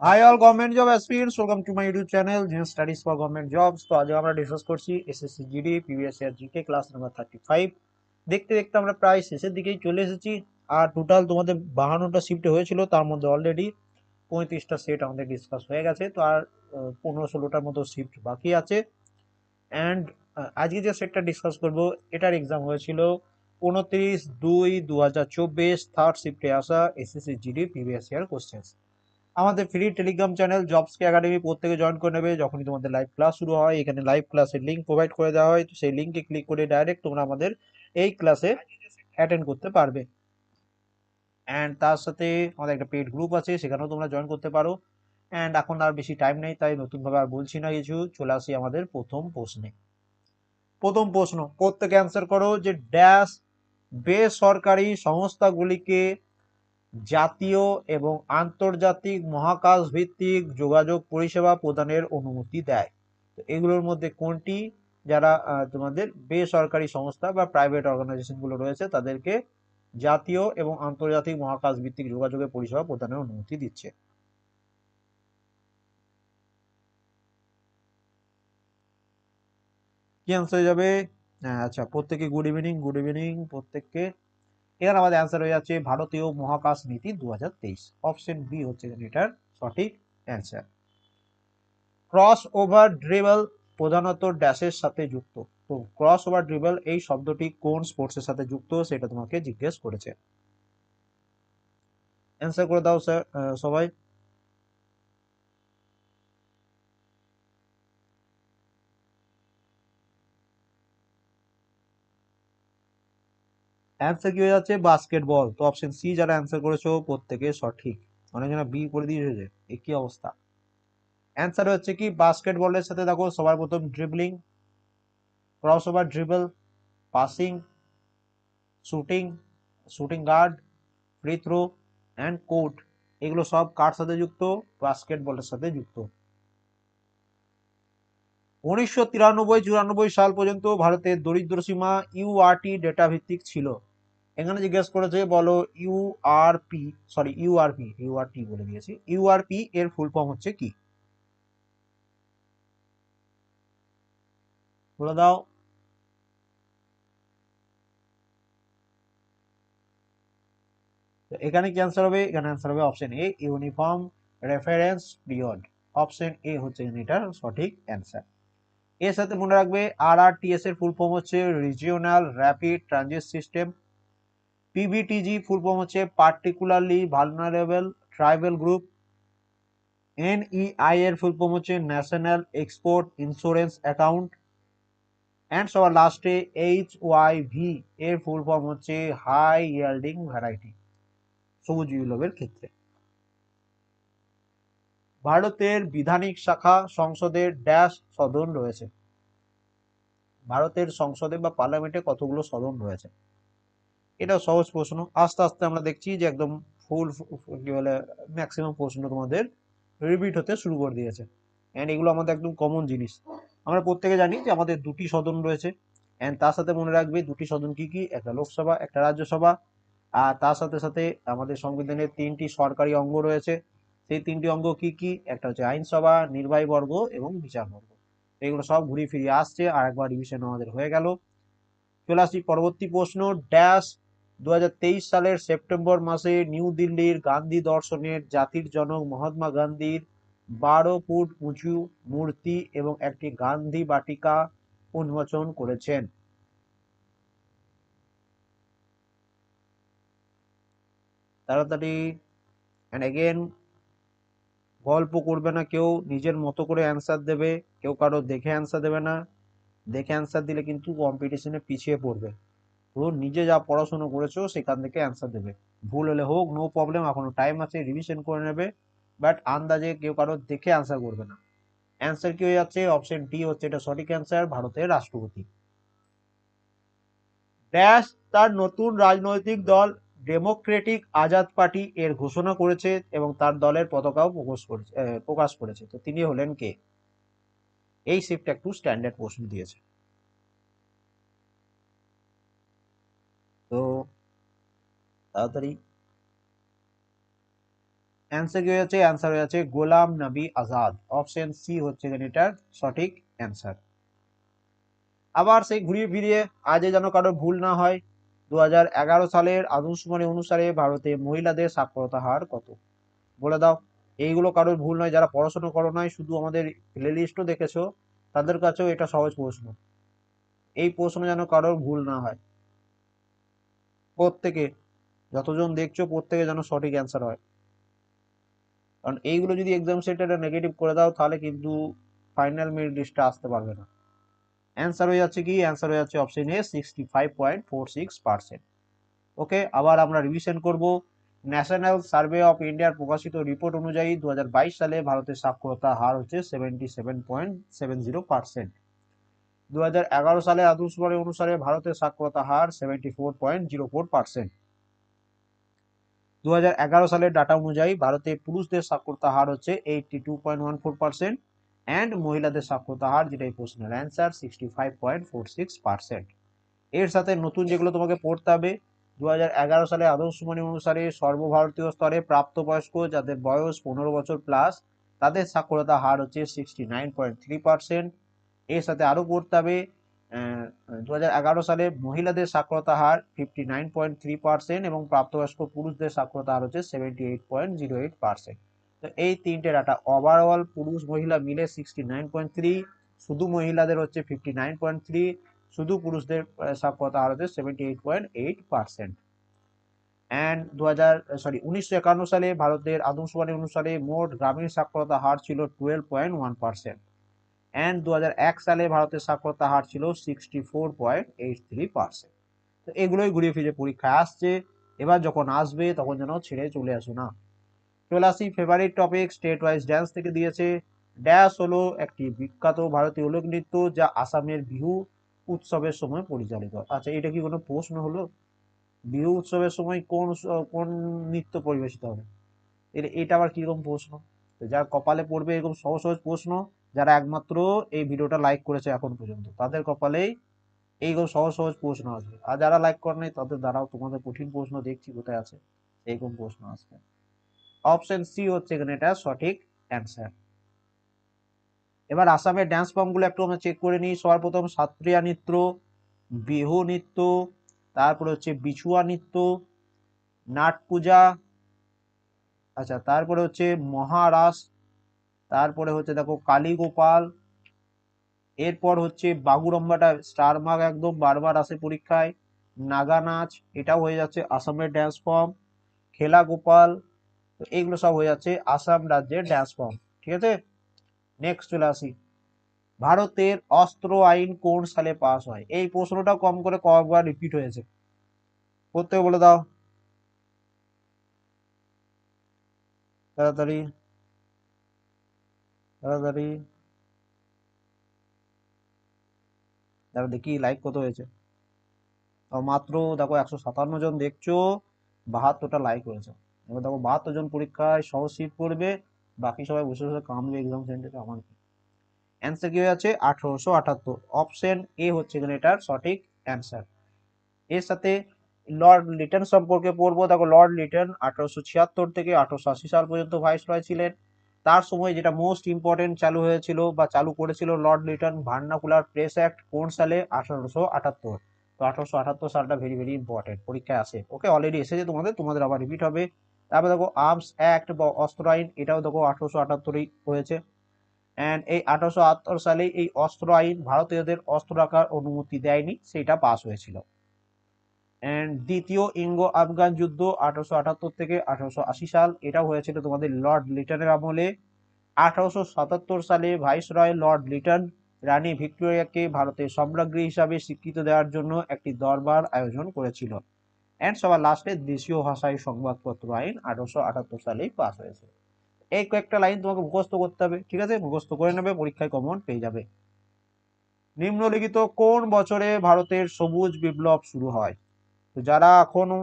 Hi all government job aspirants welcome to my YouTube channel Jin studies for government jobs তো আজ আমরা discuss করছি SSC GD PVS এর GK class number thirty five দেখতে দেখতে আমরা প্রায় শেষের দিকেই চলে এসেছি। আর টোটাল তোমাদের বাহান্নটা শিফট হয়েছিল, তার মধ্যে অলরেডি পঁয়ত্রিশটা সেট আমাদের ডিসকাস হয়ে গেছে। তো আর পনেরো ষোলোটার মতো শিফট বাকি আছে। অ্যান্ড আজকে যে সেটটা ডিসকাস করব, এটার এক্সাম হয়েছিল উনত্রিশ দুই দু হাজার চব্বিশ থার্ড শিফটে আসা SSC GD PVS year questions আমাদের ফ্রি টেলিগ্রাম চ্যানেল জবসকে একাডেমি প্রত্যেকে জয়েন করে নেবে। যখনই তোমাদের লাইভ ক্লাস শুরু হয়, এখানে লাইভ ক্লাসের লিঙ্ক প্রোভাইড করে দেওয়া হয়। তো সেই লিঙ্কে ক্লিক করে ডাইরেক্ট তোমরা আমাদের এই ক্লাসে অ্যাটেন্ড করতে পারবে। অ্যান্ড তার সাথে আমাদের একটা পেড গ্রুপ আছে, সেখানেও তোমরা জয়েন করতে পারো। অ্যান্ড এখন আর বেশি টাইম নেই, তাই নতুনভাবে আর বলছি না কিছু। চলে আসি আমাদের প্রথম প্রশ্নে। প্রথম প্রশ্ন, প্রত্যেকে অ্যান্সার করো যে ড্যাশ বেসরকারি সংস্থাগুলিকে জাতীয় এবং আন্তর্জাতিক মহাকাশ ভিত্তিক যোগাযোগ পরিষেবা প্রদানের অনুমতি দেয়। তো এগুলোর মধ্যে কোনটি? যারা তোমাদের বেসরকারি সংস্থা বা প্রাইভেট অর্গানাইজেশনগুলো রয়েছে তাদেরকে জাতীয় এবং আন্তর্জাতিক মহাকাশ ভিত্তিক যোগাযোগের পরিষেবা প্রদানের অনুমতি দিচ্ছে। কি অ্যান্সার হয়ে যাবে? হ্যাঁ, আচ্ছা প্রত্যেকে গুড ইভিনিং গুড ইভিনিং প্রত্যেককে এখানে আমাদের অ্যান্সার হয়ে যাচ্ছে ভারতীয় মহাকাশ নীতি দুই হাজার তেইশ। অপশন বি হচ্ছে এটার সঠিক অ্যান্সার ক্রস ওভার ড্রিবল প্রধানত ড্যাশের সাথে যুক্ত। তো ক্রস ওভার ড্রিবল এই শব্দটি কোন স্পোর্টসের সাথে যুক্ত সেটা তোমাকে জিজ্ঞেস করেছে। অ্যান্সার করে দাও স্যার সবাই। অ্যান্সার কি হয়ে যাচ্ছে? বাস্কেটবল তো অপশন সি যারা অ্যান্সার করেছ, প্রত্যেকে সঠিক। অনেকজনা বি করে দিয়েছে এ কি অবস্থা? অ্যান্সার হচ্ছে কি বাস্কেটবলের সাথে দেখো, সবার প্রথম dribbling crossover dribble passing shooting shooting guard free throw and court এগুলো সব কার সাথে যুক্ত? বাস্কেটবলের সাথে যুক্ত। উনিশশো তিরানব্বই, চুরানব্বই সাল পর্যন্ত ভারতের দরিদ্র সীমা ইউআরটি ডেটা ভিত্তিক ছিল। এখানে জিজ্ঞেস করেছে, বলো ইউআরপি সরি ইউআরপি ইউআরটি বলে দিয়েছি। ইউআরপি এর ফুল ফর্ম হচ্ছে কি? বলে দাও। এখানে কি অ্যান্সার হবে? এখানে অ্যান্সার হবে option A uniform reference period option A হচ্ছে এটার সঠিক অ্যান্সার এর সাথে মনে রাখবে আর আর টি এস এর ফুল ফর্ম হচ্ছে regional rapid transit system PVTG full form হচ্ছে particularly vulnerable tribal group NEI এর ফুল ফর্ম হচ্ছে national export insurance account and সবার লাস্টে এইচ ওয়াই ভি এর ফুল ফর্ম হচ্ছে হাই ইয়াল্ডিং ভ্যারাইটি সবুজ বিপ্লবের ক্ষেত্রে। ভারতের বিধানিক শাখা সংসদের ড্যাশ সদন রয়েছে। ভারতের সংসদে বা পার্লামেন্টে কতগুলো সদন রয়েছে? এটা সহজ প্রশ্ন। আস্তে আস্তে আমরা দেখছি যে একদম ফুল কি বলে ম্যাক্সিমাম প্রশ্ন তোমাদের রিপিট হতে শুরু করে দিয়েছে। অ্যান্ড এগুলো আমাদের একদম কমন জিনিস। আমরা প্রত্যেকে জানি যে আমাদের দুটি সদন রয়েছে। অ্যান্ড তার সাথে মনে রাখবে দুটি সদন কি কি? একটা লোকসভা, একটা রাজ্যসভা। আর তার সাথে সাথে আমাদের সংবিধানের তিনটি সরকারি অঙ্গ রয়েছে। সেই তিনটি অঙ্গ কি কি? একটা হচ্ছে আইনসভা, নির্বাহী বর্গ এবং বিচার বর্গ। এগুলো সব ঘুরিয়ে ফিরিয়ে আসছে। আর একবার রিভিশন আমাদের হয়ে গেল। চলে আসছি পরবর্তী প্রশ্ন। ড্যাশ দু হাজার তেইশ সালের সেপ্টেম্বর মাসে নিউ দিল্লির গান্ধী দর্শনের জাতির জনক মহাত্মা গান্ধীর বারো ফুট উঁচু মূর্তি এবং একটি গান্ধী বাটিকা উন্মোচন করেছেন। তাড়াতাড়ি অ্যান্ড এগেন গল্প করবে না কেউ, নিজের মতো করে অ্যান্সার দেবে, কেউ কারও দেখে অ্যান্সার দেবে না। দেখে অ্যান্সার দিলে কিন্তু কম্পিটিশনে পিছিয়ে পড়বে। পুরো নিজে যা পড়াশোনা করেছ সেখান থেকে অ্যান্সার দেবে। ভুল হলে হোক নো প্রবলেম এখনও টাইম আছে রিভিশন করে নেবে। বাট আন্দাজে কেউ কারও দেখে অ্যান্সার করবে না। অ্যান্সার কি হয়ে যাচ্ছে? অপশন ডি হচ্ছে, এটা সঠিক অ্যান্সার ভারতের রাষ্ট্রপতি। ড্যাশ তার নতুন রাজনৈতিক দল ডেমোক্রেটিক আজাদ পার্টি এর ঘোষণা করেছে এবং তার দলের পতাকাও প্রকাশ করেছে প্রকাশ করেছে। তো তিনি হলেন কে? এই শিফট একটু স্ট্যান্ডার্ড প্রশ্ন দিয়েছে তো তাড়াতাড়ি। অ্যান্সার কি হয়েছে? অ্যান্সার হয়েছে গোলাম নবী আজাদ। অপশন সি হচ্ছে এটার সঠিক অ্যান্সার আবার সেই ঘুরিয়ে ফিরিয়ে আজে যেন কারও ভুল না হয়, দুহাজার এগারো সালের আদমশুমারি অনুসারে ভারতে মহিলাদের সাক্ষরতা হার কত? বলে দাও। এইগুলো কারোর ভুল নয়, যারা পড়াশোনা করো নয় শুধু আমাদের প্লে লিস্টও দেখেছ, তাদের কাছেও এটা সহজ প্রশ্ন। এই প্রশ্ন যেন কারোর ভুল না হয়। প্রত্যেকে যতজন দেখছ প্রত্যেকে যেন সঠিক অ্যান্সার হয়। কারণ এইগুলো যদি এক্সাম সেন্টারে নেগেটিভ করে দাও, তাহলে কিন্তু ফাইনাল মেরিট লিস্টটা আসতে পারবে না। অ্যান্সার হয়ে যাচ্ছে কি? অ্যান্সার হয়ে যাচ্ছে option A sixty five point four six percent okay আবার আমরা রিভিশন করব। ন্যাশনাল সার্ভে অফ ইন্ডিয়ার প্রকাশিত রিপোর্ট অনুযায়ী দু হাজার বাইশ সালে ভারতের সাক্ষরতা হার হচ্ছে seventy seven point seven zero percent দু সালে আদমশুমারি অনুসারে ভারতের সাক্ষরতা হার seventy four point zero four percent দু হাজার এগারো সালের ডাটা অনুযায়ী ভারতে পুরুষদের সাক্ষরতা হার হচ্ছে eighty two point one four percent and মহিলাদের সাক্ষরতা হার যেটা এই প্রশ্নের answer sixty five point four six percent এর সাথে নতুন যেগুলো তোমাকে পড়তে হবে দু সালে আদমশুমারি অনুসারে সর্বভারতীয় স্তরে প্রাপ্তবয়স্ক যাদের বয়স পনেরো বছর প্লাস তাদের সাক্ষরতা হার হচ্ছে sixty nine point three percent এর সাথে আরও পড়তে হবে দু হাজার এগারো সালে মহিলাদের সাক্ষরতা হার fifty nine point three percent এবং প্রাপ্তবয়স্ক পুরুষদের সাক্ষরতা হার হচ্ছে seventy eight point zero eight percent তো এই তিনটে ডাটা ওভারঅল পুরুষ মহিলা মিলে সিক্সটি নাইন পয়েন্ট থ্রি শুধু মহিলাদের হচ্ছে ফিফটি নাইন পয়েন্ট থ্রি শুধু পুরুষদের সাক্ষরতা হার হচ্ছে seventy eight point eight percent and দু হাজার সরি উনিশশো একান্ন সালে ভারতের আদমশুমারি অনুসারে মোট গ্রামীণ সাক্ষরতা হার ছিল twelve point one percent and দু হাজার এক সালে ভারতের সাক্ষরতা হার ছিল sixty four point eight three percent তো এগুলোই ঘুরিয়ে ফিরে পরীক্ষায় আসছে। এবার যখন আসবে, তখন যেন ছেড়ে চলে আসো না। চলে আসি favourite topic state wise dance থেকে দিয়েছে। ড্যান্স হলো একটি বিখ্যাত ভারতীয় লোকনৃত্য যা আসামের বিহু উৎসবের সময় পরিচালিত। আচ্ছা এটা কি কোনো প্রশ্ন হলো? বিহু উৎসবের সময় কোন কোন নৃত্য পরিবেশিত হবে? এটা আবার কীরকম প্রশ্ন? যার কপালে পড়বে এরকম সহজ সহজ প্রশ্ন। যারা একমাত্র এই ভিডিওটা লাইক করেছে এখন পর্যন্ত, তাদের কপালেই এইরকম সহজ সহজ প্রশ্ন আসবে আর যারা লাইক করে নাই, তাদের দ্বারাও তোমাদের কঠিন প্রশ্ন দেখছি কোথায় আছে, এইরকম প্রশ্ন আসবে অপশন সি হচ্ছে এখানে এটা সঠিক অ্যান্সার এবার আসামের ড্যান্স ফর্মগুলো একটু আমরা চেক করে নিই। সর্বপ্রথম প্রথম সাত্রিয়া নৃত্য, বিহু নৃত্য, তারপরে হচ্ছে বিছুয়া নৃত্য, নাট পূজা আচ্ছা তারপরে হচ্ছে মহারাস তারপরে হচ্ছে দেখো কালীগোপাল এরপর হচ্ছে বাগুরম্বাটা স্টার মার্ক একদম বারবার আসে পরীক্ষায় নাগা নাচ এটাও হয়ে যাচ্ছে আসামের ড্যান্স ফর্ম খেলা গোপাল, তো এইগুলো সব হয়ে যাচ্ছে আসাম রাজ্যের ড্যান্স ফর্ম ঠিক আছে? নেক্সট চলে আসি। ভারতের অস্ত্র আইন কোন সালে পাস হয়? এই প্রশ্নটা কম করে কয়েকবার রিপিট হয়েছে। প্রত্যেকে বলে দাও। তাড়াতাড়ি। তাড়াতাড়ি। দেখো দেখি লাইক কত হয়েছে। মাত্র দেখো একশো সাতান্ন জন দেখছ, বাহাত্তরটা লাইক হয়েছে এবার দেখো বাহাত্তর জন পরীক্ষায় সহজ সিট করবে বাকি সবাই বসে বসে কামবে এক্সাম সেন্টারে আমার কি? অ্যান্সার কি আছে আঠারোশো আটাত্তর। অপশন এ হচ্ছে এখানে এটার সঠিক অ্যান্সার এর সাথে লর্ড লিটন সম্পর্কে পড়ব। দেখো লর্ড লিটন আঠারোশো ছিয়াত্তর থেকে আঠারোশো আশি সাল পর্যন্ত ভাইসরয় ছিলেন। তার সময় যেটা মোস্ট ইম্পর্টেন্ট চালু হয়েছিল বা চালু করেছিল Lord Lytton vernacular press act কোন সালে? আঠারোশো আটাত্তর। তো আঠারোশো আটাত্তর সালটা ভেরি ভেরি ইম্পর্টেন্ট পরীক্ষায় আসে। ওকে অলরেডি এসেছে তোমাদের তোমাদের আবার রিপিট হবে। তারপরে দেখো আর্মস অ্যাক্ট বা অস্ত্র আইন, এটাও দেখো আঠারোশো আটাত্তরই হয়েছে। অ্যান্ড এই আঠারোশো আটাত্তর সালে এই অস্ত্র আইন ভারতীয়দের অস্ত্র রাখার অনুমতি দেয়নি, সেটা পাস হয়েছিল। অ্যান্ড দ্বিতীয় ইঙ্গো আফগান যুদ্ধ আঠারোশো আটাত্তর থেকে আঠারোশো আশি সাল, এটাও হয়েছিল তোমাদের লর্ড লিটনের আমলে। আঠারোশো সাতাত্তর সালে ভাইসরয় লর্ড লিটন রানী ভিক্টোরিয়াকে ভারতের সম্রাজ্ঞী হিসাবে স্বীকৃতি দেওয়ার জন্য একটি দরবার আয়োজন করেছিল। অ্যান্ড সবার লাস্টে দেশীয় ভাষায় সংবাদপত্র আইন আঠারোশো আটাত্তর সালেই পাস হয়েছে। এই কয়েকটা লাইন তোমাকে মুখস্থ করতে হবে, ঠিক আছে? মুখস্থ করে নেবে, পরীক্ষায় কমন পেয়ে যাবে। নিম্নলিখিত কোন বছরে ভারতের সবুজ বিপ্লব শুরু হয়? তো যারা এখনও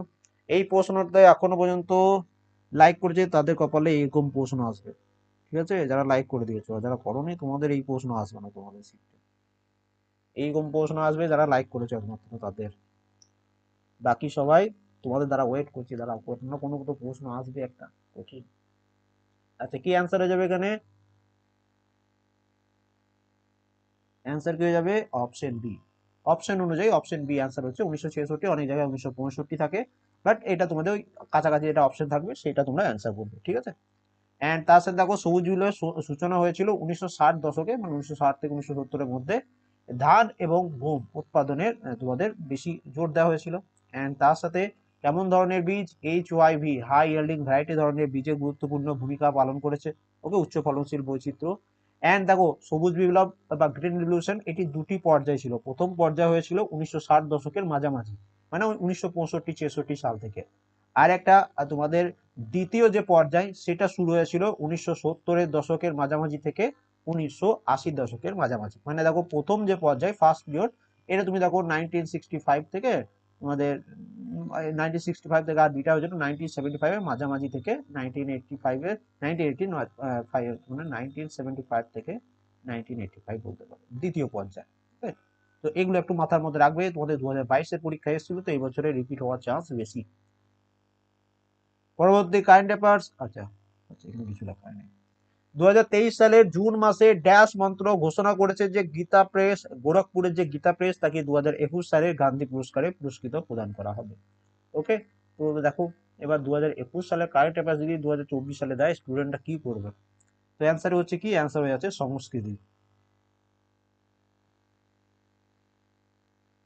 এই প্রশ্নটা এখনও পর্যন্ত লাইক করেছে, তাদের কপালে এরকম প্রশ্ন আসবে। ঠিক আছে? যারা লাইক করে দিয়েছ যারা করনি, তোমাদের এই প্রশ্ন আসবে না তোমাদের সিটে এইরকম প্রশ্ন আসবে, যারা লাইক করেছ একমাত্র তাদের। বাকি সবাই তোমাদের দ্বারা ওয়েট করছি দ্বারা কোনো কোনো তো প্রশ্ন আসবে একটা কঠিন আচ্ছা কি অ্যান্সার হয়ে যাবে এখানে? অ্যান্সার কি হয়ে যাবে? অপশন বি অপশন অনুযায়ী অপশন বি অ্যান্সার হচ্ছে উনিশশো ছেষট্টি, অনেক জায়গায় উনিশশো পঁয়ষট্টি থাকে। বাট এটা তোমাদের ওই কাছাকাছি যেটা অপশন থাকবে, সেটা তোমরা অ্যান্সার করবে, ঠিক আছে? অ্যান্ড তার সাথে দেখো, সবুজ বিপ্লবের সূচনা হয়েছিল উনিশশো ষাট দশকে মানে উনিশশো ষাট থেকে উনিশশো সত্তরের মধ্যে। ধান এবং গম উৎপাদনের তোমাদের বেশি জোর দেওয়া হয়েছিল। অ্যান্ড তার সাথে কেমন ধরনের বীজ? H Y V high yielding variety ধরনের বীজের গুরুত্বপূর্ণ ভূমিকা পালন করেছে। ওকে উচ্চ ফলনশীল বৈচিত্র্য অ্যান্ড দেখো, সবুজ বিপ্লব বা গ্রিন রিভলিউশন এটি দুটি পর্যায় ছিল। প্রথম পর্যায় হয়েছিল উনিশশো ষাট দশকের মাঝামাঝি মানে উনিশশো পঁয়ষট্টি, ছেষট্টি সাল থেকে। আর একটা তোমাদের দ্বিতীয় যে পর্যায়, সেটা শুরু হয়েছিল উনিশশো সত্তরের দশকের মাঝামাঝি থেকে উনিশশো আশির দশকের মাঝামাঝি। মানে দেখো, প্রথম যে পর্যায় ফার্স্ট পিরিয়ড এটা তুমি দেখো নাইনটিন সিক্সটি ফাইভ থেকে নাইনটিন সিক্সটি ফাইভ থেকে আর দুইটা হয়েছিল নাইনটিন মাঝামাঝি থেকে নাইনটিন এইটটি ফাইভের নাইনটিন ফাইভ মানে সেভেন্টি ফাইভ থেকে ফাইভ বলতে পারো, দ্বিতীয় পর্যায় তো এগুলো একটু মাথার মধ্যে রাখবে, তোমাদের দু হাজার বাইশের পরীক্ষা এসেছিল, তো এই বছরে রিপিট হওয়ার চান্স বেশি। পরবর্তী কারেন্ট অ্যাফেয়ার্স আচ্ছা আচ্ছা এখানে কিছু লেখা নেই। দু হাজার তেইশ সালের জুন মাসে ড্যাশ মন্ত্র ঘোষণা করেছে যে গীতা প্রেস, গোরখপুরের যে গীতা প্রেস, তাকে দু হাজার একুশ সালের গান্ধী পুরস্কারে পুরস্কৃত প্রদান করা হবে। ওকে তো দেখো, এবার দু সালের কারেন্ট অ্যাফেয়ার্স যদি দু হাজার চব্বিশ সালে দেয় স্টুডেন্টরা কি করবে? তো অ্যান্সার হচ্ছে কি? অ্যান্সার হয়ে যাচ্ছে সংস্কৃতি।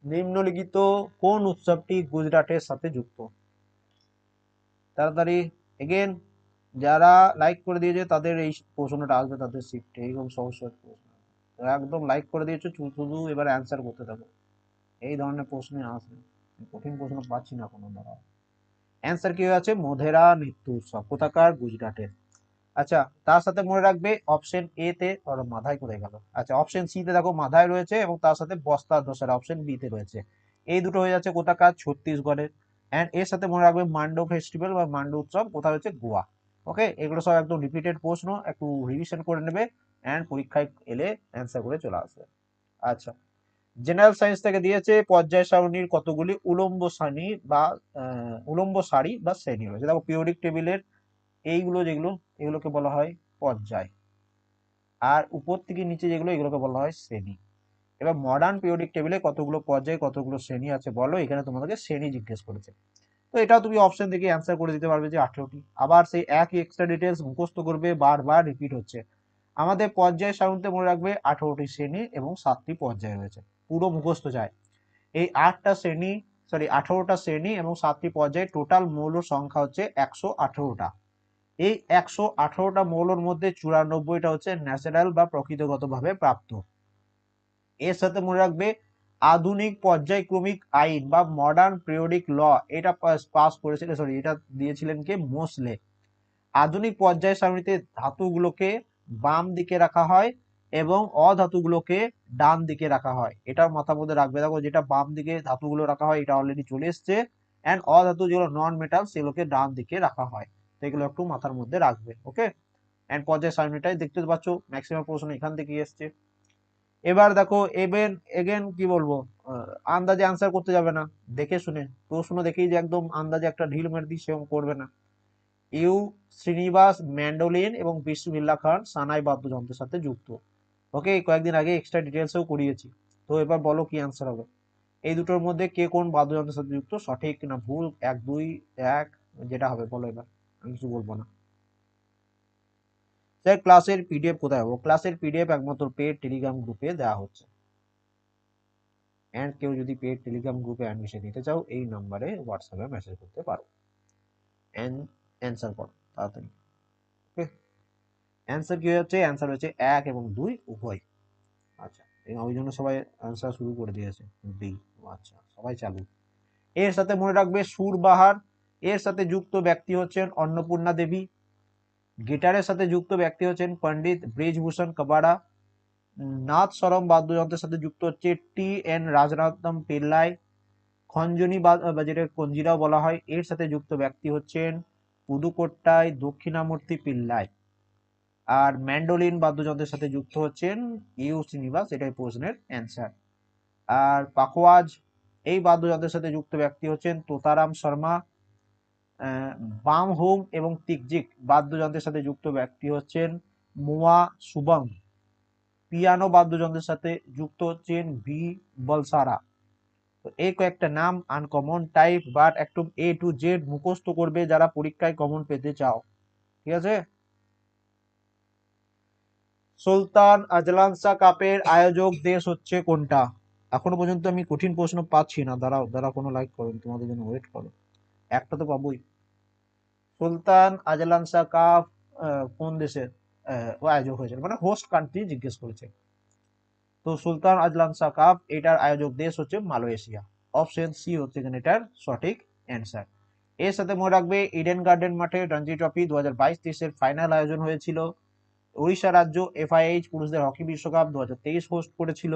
নিম্নলিখিত কোন উৎসবটি গুজরাটের সাথে যুক্ত? তাড়াতাড়ি এগেন যারা লাইক করে দিয়েছে, তাদের এই প্রশ্নটা আসবে, তাদের শিফটে এইরকম সহজ প্রশ্ন। একদম লাইক করে দিয়েছ শুধু এবার অ্যান্সার করতে থাকো। এই ধরনের প্রশ্নে আসবে। কঠিন প্রশ্ন পাচ্ছি না কোনো দ্বারা। অ্যান্সার কি আছে মোধেরা মৃত্যু উৎসব কোথাকার গুজরাটের। আচ্ছা তার সাথে মনে রাখবে অপশন এ তে ওর মাথায় করে গেল। আচ্ছা অপশন সি তে দেখো, মাথায় রয়েছে এবং তার সাথে বস্তা দোসরা অপশন বি তে রয়েছে। এই দুটো হয়ে যাচ্ছে কোথাকার? ছত্তিশগড়ের। অ্যান্ড এর সাথে মনে রাখবে মান্ডো ফেস্টিভ্যাল বা মান্ডো উৎসব, কোথায় হচ্ছে? গোয়া। ওকে এগুলো সব একদম রিপিটেড প্রশ্ন, একটু রিভিশন করে নেবে অ্যান্ড পরীক্ষায় এলে অ্যান্সার করে চলে আসবে। আচ্ছা। জেনারেল সায়েন্স থেকে দিয়েছে পর্যায় সারণীর কতগুলি উলম্ব সারি বা উলম্ব সারি বা শ্রেণি রয়েছে। দেখো পিরিয়ডিক টেবিলের এইগুলো যেগুলো, এগুলোকে বলা হয় পর্যায়। আর উপর থেকে নিচে যেগুলো, এগুলোকে বলা হয় শ্রেণি। এবার মডার্ন পিরিয়ডিক টেবিলে কতগুলো পর্যায়, কতগুলো শ্রেণি আছে বলো? এখানে তোমাদেরকে শ্রেণি জিজ্ঞেস করেছে। তো এটাও তুমি অপশন থেকে অ্যান্সার করে দিতে পারবে যে আঠেরোটি আবার সেই একই এক্সট্রা ডিটেলস মুখস্থ করবে, বারবার রিপিট হচ্ছে। আমাদের পর্যায় সারণীতে মনে রাখবে আঠেরোটি শ্রেণি এবং সাতটি পর্যায় রয়েছে। পুরো মুখস্থ যায়। এই আটটা শ্রেণি সরি আঠেরোটা শ্রেণি এবং সাতটি পর্যায়ে টোটাল মৌল সংখ্যা হচ্ছে একশো আঠেরোটা। এই একশো আঠেরোটা মৌলর মধ্যে চুরানব্বইটা হচ্ছে ন্যাচারাল বা প্রকৃতিগতভাবে প্রাপ্ত। এর সাথে মনে রাখবে আধুনিক পর্যায়ক্রমিক আইন বা মডার্ন পিরিয়ডিক ল এটা পাস করেছিল সরি এটা দিয়েছিলেন কে? মোসলে। আধুনিক পর্যায় সারণীতে ধাতুগুলোকে বাম দিকে রাখা হয় এবং অধাতুগুলোকে ডান দিকে রাখা হয়। এটার মাথা মধ্যে রাখবে, দেখো, যেটা বাম দিকে ধাতুগুলো রাখা হয়, এটা অলরেডি চলে এসছে। অ্যান্ড অধাতু যেগুলো নন মেটাল সেগুলোকে ডান দিকে রাখা হয়। তো এগুলো একটু মাথার মধ্যে রাখবে ওকে অ্যান্ড পর্যায় সারণীটাই দেখতে পাচ্ছ ম্যাক্সিমাম প্রশ্ন এখান থেকে এসছে। এবার দেখো এবেন এগেন কি বলব? আন্দাজে আনসার করতে যাবে না। দেখে শুনে, প্রশ্ন দেখেই যে একদম আন্দাজে একটা ঢিল মেরে দিই সেরকম করবে না। ইউ, শ্রীনিবাস ম্যান্ডোলিন এবং বিসমিল্লা খান সানাই বাদ্যযন্ত্রের সাথে যুক্ত। ওকে কয়েকদিন আগে এক্সট্রা ডিটেলসেও করিয়েছি। তো এবার বলো কি অ্যান্সার হবে? এই দুটোর মধ্যে কে কোন বাদ্যযন্ত্রের সাথে যুক্ত? সঠিক না ভুল? এক, দুই, এক, যেটা হবে, বলো এবার। আমি কিছু বলব না। স্যার ক্লাসের পিডিএফ কোথায় হবে? ক্লাসের পিডিএফ একমাত্র পেড টেলিগ্রাম গ্রুপে দেওয়া হচ্ছে। অ্যান্ড কেউ যদি পেড টেলিগ্রাম গ্রুপে অ্যাডমিশন নিতে চাও, এই নাম্বারে হোয়াটসঅ্যাপে মেসেজ করতে পারো। এন্ড অ্যান্সার করো, তাড়াতাড়ি। ওকে অ্যান্সার কী হচ্ছে? অ্যান্সার হচ্ছে এক এবং দুই উভয়। আচ্ছা ওই জন্য সবাই অ্যান্সার শুরু করে দিয়েছে। বি আচ্ছা সবাই চালু। এর সাথে মনে রাখবে সুরবাহার। এর সাথে যুক্ত ব্যক্তি হচ্ছেন অন্নপূর্ণা দেবী। গিটারের সাথে যুক্ত ব্যক্তি হচ্ছেন পণ্ডিত ব্রিজভূষণ কবাড়া। নাথ সরম বাদ্যযন্ত্রের সাথে যুক্ত হচ্ছে টি এন রাজরত্নম পিল্লাই। খঞ্জনি বা যেটা কঞ্জিরাও বলা হয়, এর সাথে যুক্ত ব্যক্তি হচ্ছেন পুদুকোট্টায় দক্ষিণামূর্তি পিল্লাই। আর ম্যান্ডোলিন বাদ্যযন্ত্রের সাথে যুক্ত হচ্ছেন ইউ শ্রীনিবাস, এটাই প্রশ্নের অ্যান্সার আর পাখোয়াজ, এই বাদ্যযন্ত্রের সাথে যুক্ত ব্যক্তি হচ্ছেন তোতারাম শর্মা। বাম হোম এবং তিকজিক বাদ্যযন্ত্রের সাথে যুক্ত ব্যক্তি হচ্ছেন মোয়া সুবং। পিয়ানো বাদ্যযন্ত্রের সাথে যুক্ত হচ্ছেন ভি বলসারা। তো এই কয়েকটা নাম আনকমন টাইপ বাট একটু এ টু জেড মুখস্থ করবে যারা পরীক্ষায় কমন পেতে চাও। ঠিক আছে? সুলতান আজলানসা কাপের আয়োজক দেশ হচ্ছে কোনটা? এখনও পর্যন্ত আমি কঠিন প্রশ্ন পাচ্ছি না। দাঁড়াও দাঁড়া কোনো লাইক করুন, তোমাদের জন্য ওয়েট করো। একটা তো পাবোই। সুলতান আজলানসা কাপ কোন দেশের আয়োজক হয়েছে মানে হোস্ট কান্ট্রি জিজ্ঞেস করেছে। তো সুলতান আজলানসা কাপ এটার আয়োজক দেশ হচ্ছে মালয়েশিয়া। অপশন সি হচ্ছে এখানে এটার সঠিক অ্যান্সার এর সাথে মনে রাখবে ইডেন গার্ডেন মাঠে রঞ্জি ট্রফি দু হাজার বাইশ তেইশের ফাইনাল আয়োজন হয়েছিল। উড়িষ্যা রাজ্য এফআইএইচ পুরুষদের হকি বিশ্বকাপ দু হাজার তেইশ হোস্ট করেছিল।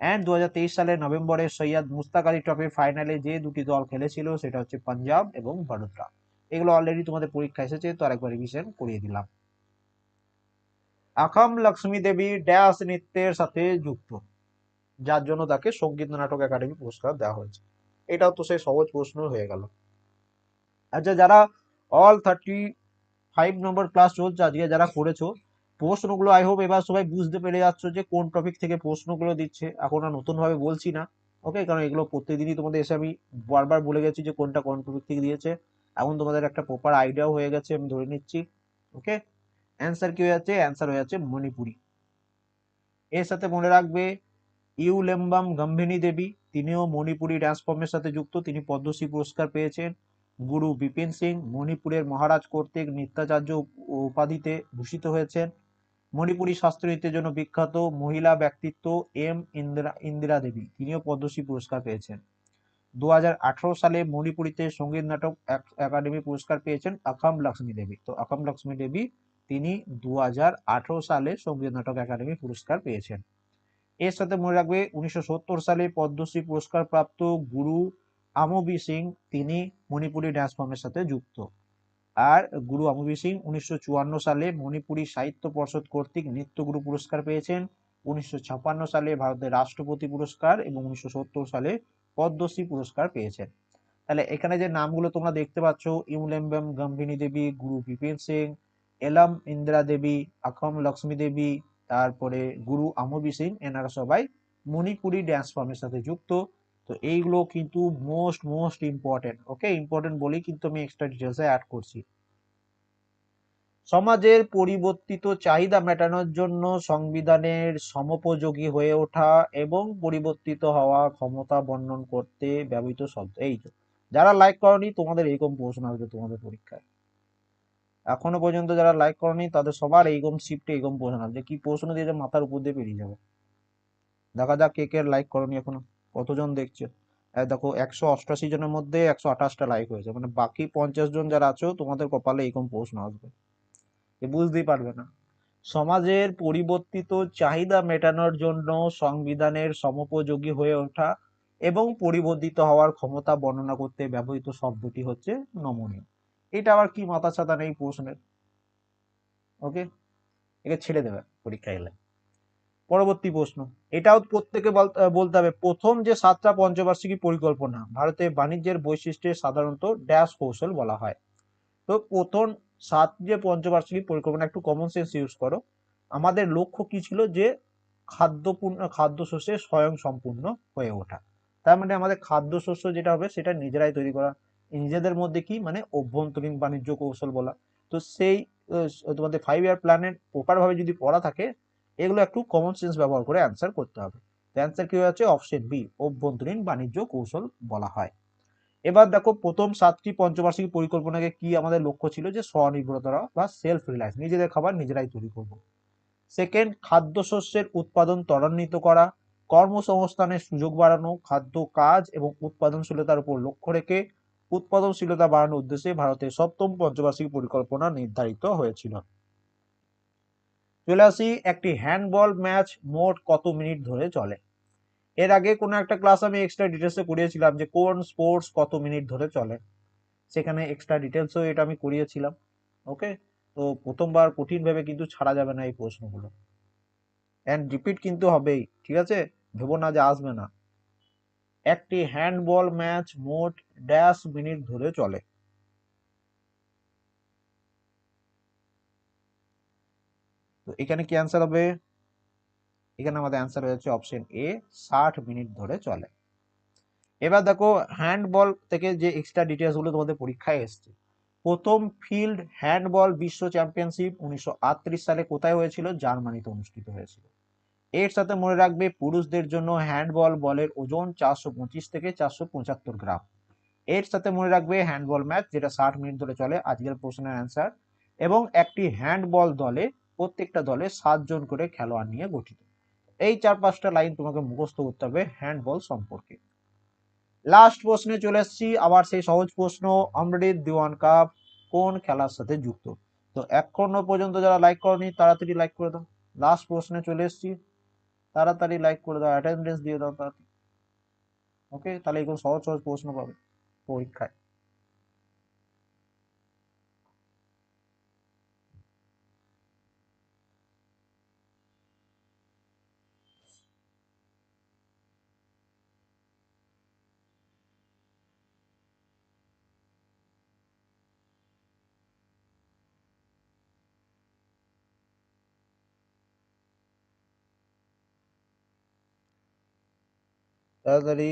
অ্যান্ড দু হাজার তেইশ সালের নভেম্বরে সৈয়দ মুস্তাক আলী ট্রফির ফাইনালে যে দুটি দল খেলেছিল, সেটা হচ্ছে পাঞ্জাব এবং বড়োদরা এগুলো অলরেডি তোমাদের পরীক্ষা এসেছে, তো আরেকবার রিভিশন করিয়ে দিলাম। আখাম লক্ষ্মী দেবী ড্যাস নৃত্যের সাথে যুক্ত, যার জন্য তাকে সংগীত নাটক একাডেমি পুরস্কার দেওয়া হয়েছে। এটাও তো সেই সহজ প্রশ্ন হয়ে গেল। আচ্ছা যারা all thirty five number class চলছে আজকে, যারা করেছ, প্রশ্নগুলো আই হোপ এবার সবাই বুঝতে পেরে যাচ্ছ যে কোন টপিক থেকে প্রশ্নগুলো দিচ্ছে। এখন আর নতুন ভাবে বলছি না ওকে কারণ এগুলো প্রত্যেকদিনই তোমাদের এসে আমি বারবার বলে গেছি যে কোনটা কোন টপিক থেকে দিয়েছে। এখন তোমাদের একটা প্রপার আইডিয়াও হয়ে গেছে, আমি ধরে নিচ্ছি ওকে অ্যান্সার কি হয়ে যাচ্ছে? অ্যান্সার হয়ে যাচ্ছে মণিপুরি। এর সাথে মনে রাখবে ইউলেম্বাম গম্ভিনী দেবী, তিনিও মণিপুরি ড্যান্স ফর্মের সাথে যুক্ত, তিনি পদ্মশ্রী পুরস্কার পেয়েছেন। গুরু বিপিন সিং, মণিপুরের মহারাজ কর্তৃক নিত্যাচার্য উপাধিতে ভূষিত হয়েছেন। মণিপুরী শাস্ত্রীয় নৃত্যের জন্য বিখ্যাত মহিলা ব্যক্তিত্ব এম ইন্দিরা ইন্দিরা দেবী, তিনিও পদ্মশ্রী পুরস্কার পেয়েছেন। দু হাজার আঠারো সালে মণিপুরীতে সংগীত নাটক একাডেমি পুরস্কার পেয়েছেন আকাম লক্ষ্মী দেবী। তো আকাম লক্ষ্মী দেবী, তিনি দুহাজার আঠারো সালে সংগীত নাটক একাডেমি পুরস্কার পেয়েছেন। এর সাথে মনে রাখবে, উনিশশো সত্তর সালে পদ্মশ্রী পুরস্কার প্রাপ্ত গুরু আমবি সিং, তিনি মণিপুরি ড্যান্স ফর্মের সাথে যুক্ত। আর গুরু আমবি সিং উনিশশো চুয়ান্ন সালে মণিপুরি সাহিত্য পর্ষদ কর্তৃক নৃত্যগুরু পুরস্কার পেয়েছেন। উনিশশো ছাপ্পান্ন সালে ভারতের রাষ্ট্রপতি পুরস্কার এবং উনিশশো সত্তর সালে পদ্মশ্রী পুরস্কার পেয়েছেন। তাহলে এখানে যে নামগুলো তোমরা দেখতে পাচ্ছ ইউলেম্বম গম্ভিনী দেবী, গুরু বিপিন সিং, এলাম, ইন্দিরা দেবী, আখম, লক্ষ্মী দেবী, তারপরে গুরু আমবি সিং, এনারা সবাই মণিপুরি ড্যান্স ফর্মের সাথে যুক্ত। তো এইগুলো কিন্তু most most important okay important বলেই কিন্তু আমি এক্সট্রা ডিটেলসে অ্যাড করছি। সমাজের পরিবর্তিত চাহিদা মেটানোর জন্য সংবিধানের সমোপযোগী হয়ে ওঠা এবং পরিবর্তিত হওয়া ক্ষমতা বর্ণন করতে ব্যবহৃত শব্দ। এই তো যারা লাইক করনি, তোমাদের এইরকম প্রশ্ন আসবে তোমাদের পরীক্ষায়। এখনও পর্যন্ত যারা লাইক করনি, তাদের সবার এইরকম শিফটে এইরকম প্রশ্ন আসবে। কি প্রশ্ন দিয়ে মাথার উপর দিয়ে পেরিয়ে যাবে? দেখা যাক কে কে লাইক করনি এখনও। কতজন দেখছে? দেখো, একশো অষ্টাশি জনের মধ্যে একশো আঠাশটা লাইক হয়েছে। মানে বাকি পঞ্চাশ জন যারা আছো, তোমাদের কপালে এরকম প্রশ্ন আসবে। বুঝতেই পারবে না। সমাজের পরিবর্তিত চাহিদা মেটানোর জন্য সংবিধানের সমোপযোগী হয়ে ওঠা এবং পরিবর্তিত হওয়ার ক্ষমতা বর্ণনা করতে ব্যবহৃত শব্দটি হচ্ছে নমনীয়। এটা আবার কি মাথা ছাতা নেই প্রশ্নের? ওকে? একে ছেড়ে দেবে পরীক্ষা এলে। পরবর্তী প্রশ্ন। এটাও প্রত্যেকে বলতে হবে, প্রথম যে সাতটা পঞ্চবার্ষিকী পরিকল্পনা, ভারতের বাণিজ্যের বৈশিষ্ট্যে সাধারণত ড্যাশ কৌশল বলা হয়। তো প্রথম সাত যে পঞ্চবার্ষিকী পরিকল্পনা, একটু কমন সেন্স ইউজ করো। আমাদের লক্ষ্য কি ছিল? যে খাদ্যপূর্ণ, খাদ্যশস্যে স্বয়ং সম্পূর্ণ হয়ে ওঠা। তার মানে আমাদের খাদ্যশস্য যেটা হবে, সেটা নিজেরাই তৈরি করা। নিজেদের মধ্যে কি? মানে অভ্যন্তরীণ বাণিজ্য কৌশল বলা। তো সেই তোমাদের ফাইভ ইয়ার প্ল্যানের প্রপার ভাবে যদি পড়া থাকে, এগুলো একটু কমন সেন্স ব্যবহার করে অ্যান্সার করতে হবে। অ্যান্সার কি হচ্ছে অপশন বি অভ্যন্তরীণ বাণিজ্য কৌশল বলা হয়। এবার দেখো প্রথম সাতটি পঞ্চবার্ষিক পরিকল্পনাকে কি আমাদের লক্ষ্য ছিল? যে স্বনির্ভরতা বা সেলফ রিলায়েন্স নিজেদের খাবার নিজেরাই তৈরি করব। সেকেন্ড খাদ্যশস্যের উৎপাদন ত্বরান্বিত করা, কর্মসংস্থানের সুযোগ বাড়ানো, খাদ্য কাজ এবং উৎপাদনশীলতার উপর লক্ষ্য রেখে উৎপাদনশীলতা বাড়ানোর উদ্দেশ্যে ভারতের সপ্তম পঞ্চবার্ষিক পরিকল্পনা নির্ধারিত হয়েছিল। চলে আসি একটি হ্যান্ডবল ম্যাচ মোট কত মিনিট ধরে চলে? এর আগে কোনো একটা ক্লাস আমি এক্সট্রা ডিটেলসে করিয়েছিলাম যে কোন স্পোর্টস কত মিনিট ধরে চলে। সেখানে এক্সট্রা ডিটেলসও এটা আমি করিয়েছিলাম ওকে তো প্রথমবার কঠিন ভেবে কিন্তু ছাড়া যাবে না এই প্রশ্নগুলো। অ্যান্ড রিপিট কিন্তু হবেই, ঠিক আছে? ভেবো না যে আসবে না। একটি হ্যান্ডবল ম্যাচ মোট ড্যাশ মিনিট ধরে চলে। তো এখানে কি অ্যান্সার হবে? এখানে আমাদের অ্যান্সার হয়েছে অপশন এ ষাট মিনিট ধরে চলে। এবার দেখো হ্যান্ডবল থেকে যে এক্সট্রা ডিটেলসগুলো তোমাদের পরীক্ষায় এসছে। প্রথম ফিল্ড হ্যান্ডবল বিশ্ব চ্যাম্পিয়নশিপ উনিশশো আটত্রিশ সালে কোথায় হয়েছিল? জার্মানিতে অনুষ্ঠিত হয়েছিল। এর সাথে মনে রাখবে, পুরুষদের জন্য হ্যান্ডবল বলের ওজন চারশো পঁচিশ থেকে চারশো পঁচাত্তর গ্রাম। এর সাথে মনে রাখবে হ্যান্ডবল ম্যাচ যেটা ষাট মিনিট ধরে চলে, আজকের প্রশ্নের অ্যান্সার এবং একটি হ্যান্ডবল দলে, প্রত্যেকটা দলে সাতজন করে খেলোয়াড় নিয়ে গঠিত। এই চার পাঁচটা লাইন তোমাকে মুখস্থ করতে হবে হ্যান্ডবল সম্পর্কে। লাস্ট প্রশ্নে চলে এসেছি, আবার সেই সহজ প্রশ্ন, অমৃত দিওয়ান কাপ কোন খেলার সাথে যুক্ত? তো এখনও পর্যন্ত যারা লাইক করনি, তাড়াতাড়ি লাইক করে দাও। লাস্ট প্রশ্নে চলে এসেছি, তাড়াতাড়ি লাইক করে দাও অ্যাটেন্ডেন্স দিয়ে দাও তাড়াতাড়ি। ওকে তাহলে এগুলো সহজ সহজ প্রশ্ন পাবে পরীক্ষায়। তাড়াতাড়ি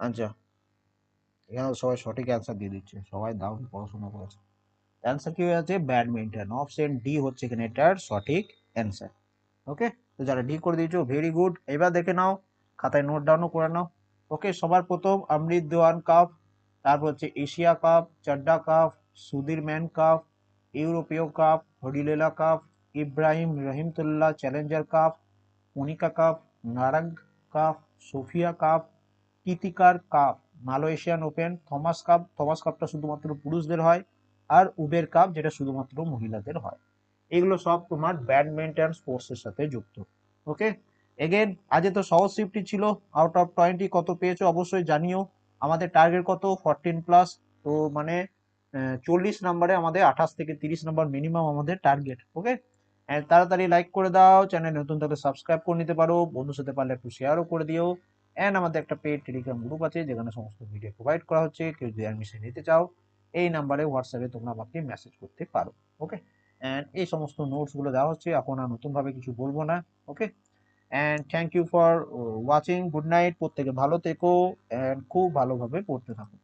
আচ্ছা এখানে সবাই সঠিক অ্যান্সার দিয়ে দিচ্ছে। সবাই দারুণ পড়াশোনা করেছে। অ্যান্সার কি হয়ে আছে ব্যাডমিন্টন অপশন ডি হচ্ছে এখানে এটার সঠিক অ্যান্সার ওকে তো যারা ডি করে দিয়েছ ভেরি গুড এবার দেখে নাও, খাতায় নোট ডাউনও করে নাও। ওকে সবার প্রথম অমৃত দেওয়ান কাপ তারপর হচ্ছে Asia cup Chadha cup Sudirman cup European cup হডিলেলা cup Ibrahim Rahimtoola challenger cup Konica cup Narang cup Sophia cup, কৃতিকার cup, Malaysian open, Thomas cup, Thomas কাপটা শুধুমাত্র পুরুষদের হয় আর উবের কাপ যেটা শুধুমাত্র মহিলাদের হয়। এগুলো সব তোমার ব্যাডমিন্টন স্পোর্টসের সাথে যুক্ত ওকে এগেন আজকে তো সহজ শিফটই ছিল আউট অফ টোয়েন্টি কত পেয়েছ অবশ্যই জানিও। আমাদের টার্গেট কত? ফরটিন প্লাস তো মানে চল্লিশ নাম্বারে আমাদের আঠাশ থেকে তিরিশ নাম্বার মিনিমাম আমাদের টার্গেট ওকে তাড়াতাড়ি লাইক করে দাও চ্যানেল নতুন থাকলে সাবস্ক্রাইব করে নিতে পারো, বন্ধুর সাথে পারলে একটু শেয়ারও করে দিও। অ্যান্ড আমাদের একটা পেড টেলিগ্রাম গ্রুপ আছে, যেখানে সমস্ত ভিডিও প্রোভাইড করা হচ্ছে। কেউ যদি অ্যাডমিশন নিতে চাও, এই নাম্বারে হোয়াটসঅ্যাপে তোমরা আমাকে মেসেজ করতে পারো ওকে অ্যান্ড এই সমস্ত নোটসগুলো দেওয়া হচ্ছে, এখন আর নতুনভাবে কিছু বলব না okay and thank you for watching good night প্রত্যেকে ভালো থেকো অ্যান্ড খুব ভালোভাবে পড়তে থাকো।